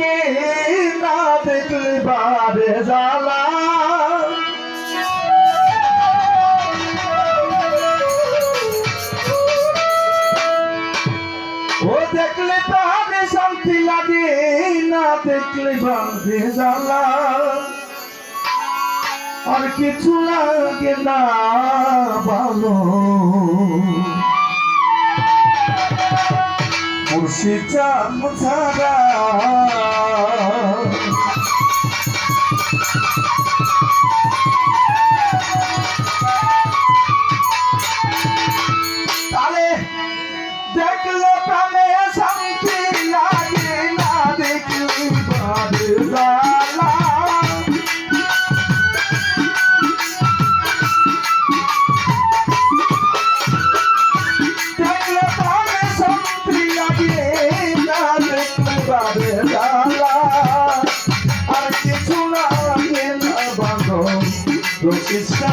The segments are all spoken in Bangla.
লাগে না দেখলে বারে জ্বালা। ও দেখলে তাহলে শান্তি লাগে না, দেখলে বাঁধে জ্বালা। আর কিছু লাগে না, ভালো। মুর্শিদ চাঁদ ছাড়া। দেখলে জ্বালা আর কিছু না বাঁধো প্রতিষ্ঠা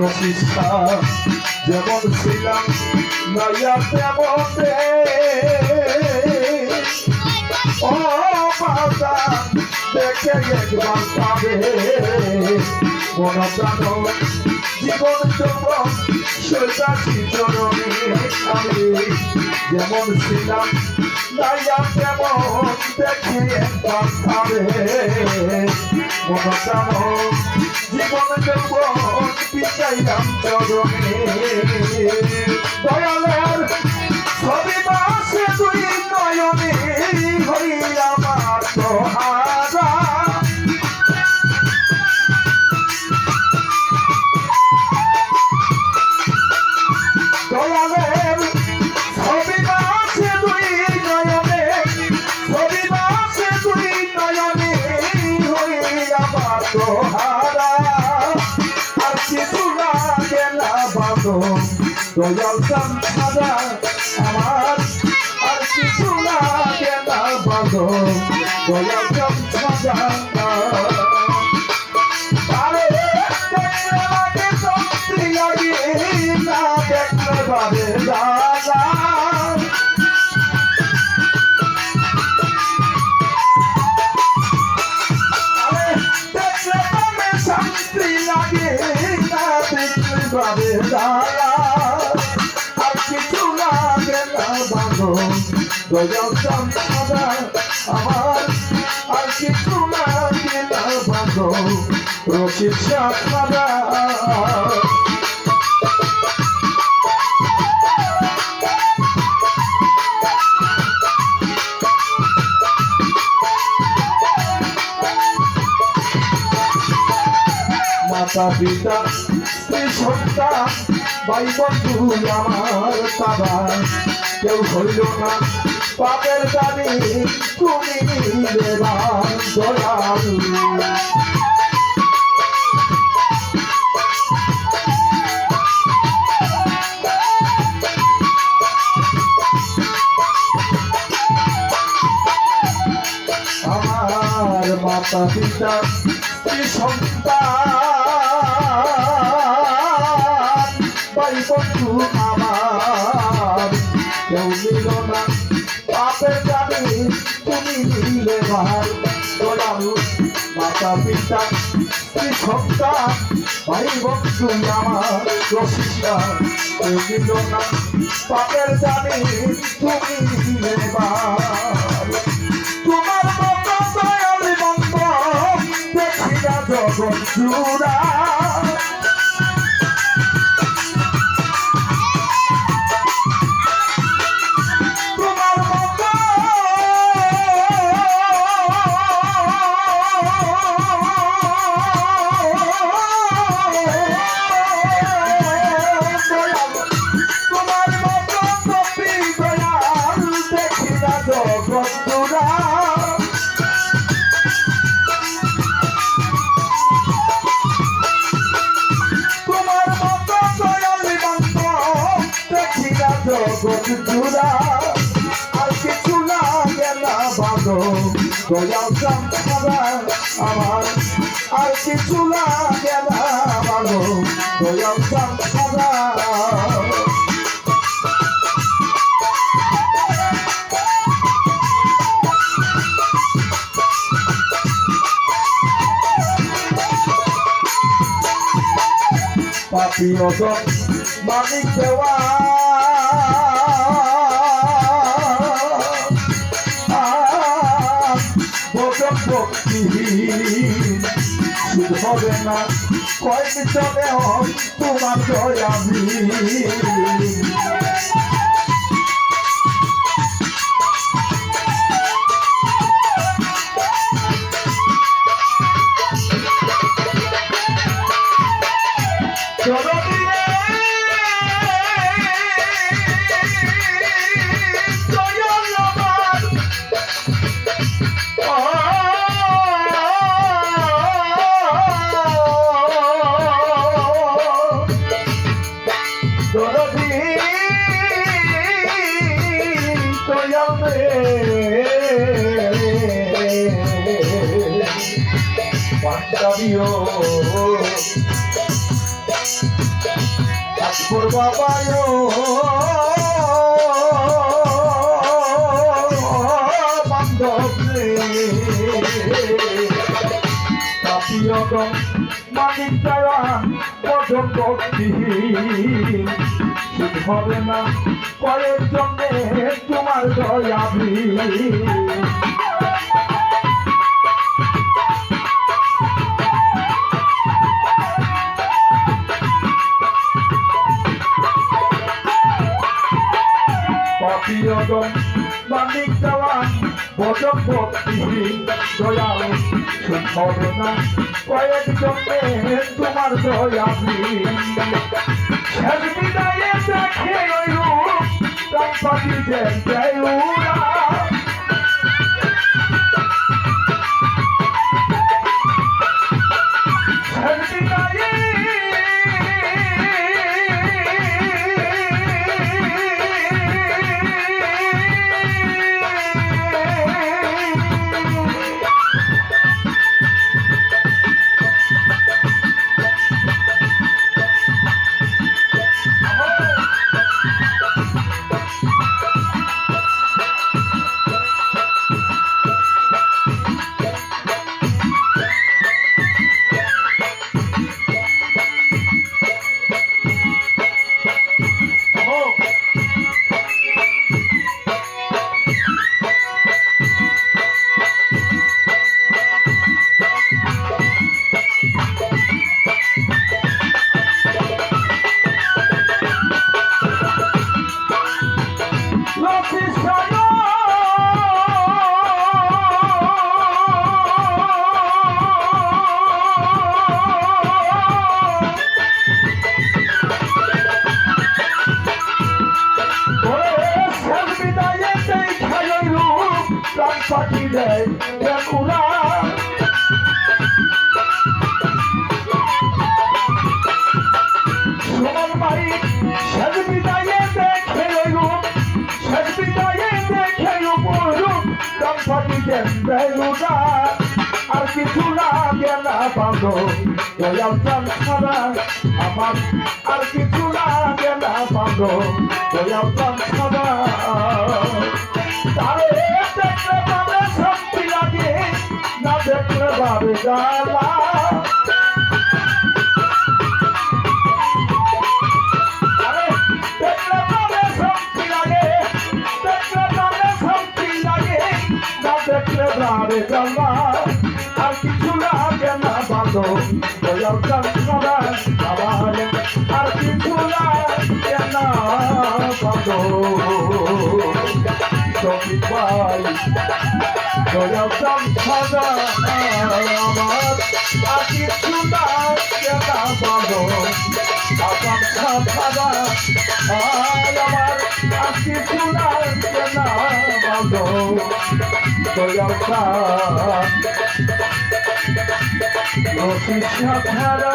প্রতিষ্ঠা যেমন ছিলাম নয়া তেমন রে। ও মাতা দেখে একবার পাবে মন প্রাণ, জীবন যৌবন সৈতাছি চরণে আমি যেমন ছিলাম নয়া তেমন দেখে একবার পাবে মন প্রাণ, জীবন যৌবন পিতাইলাম চরণে। দয়াল ছাড়া আমার আর কিছু লাগে না বাঁধো। দয়াল চান আমার আর কিছু না বাঁধো মাতা পিতা সন্তান ভাই বন্ধু আমার বাবা কেউ হইল না। পাপের দাবি তুমি দেবা দয়াল। মাতা পিতা সন্তা ভাই বন্ধু আমার রসিকা দিল না পাপের জানি, তুমি দিলে তোমার মতো দয়াল বন্ধ দেখি না জগৎ জুড়া জগৎ জুড়া আর কিছু লাগে না ভালো দয়াল চাঁদা আমার আর কিছু লাগে না ভালো দয়াল চাঁদা পাপি অসম মানিক দেওয়া বচন শুধু হবে না কয়েক চলে তোমার জয় চলো পাঞ্জাবিও আকবর বাবায়ো বান্ধব রে পাপিয়গম মানিক দেওয়ান পদক ভক্তিহীন হবে না কয়ের জন্যে তোমার দয়াবি পাপিয়গম মানিক দেওয়ান পদক ভক্তিহীন, দয়াল সুন্দরনা হবে কয়েক জন্যে তোমার দয়াবি শেষ দেখে ওই পাখি যে যায় বাঁধো দয়াল চাল ছাড়া আমার আর কিছু লাগে না বাঁধো দয়াল চাল ছাড়া। তারে দেখলে পাবে শক্তি লাগে, না দেখলে পাবে জ্বালা। পাবে পাবে দেখলে পাবে জ্বালা। আর কিছু দয়াল চান সদাই আমার আর কিছু না বন্ধ তুমি পাই দয়াল চান আমার আর কিছু না বন্ধ আকাঙ্ক্ষা খাবা আয় আমার আর কিছু না বন্ধ দয়াল চান রসিক ছাড়া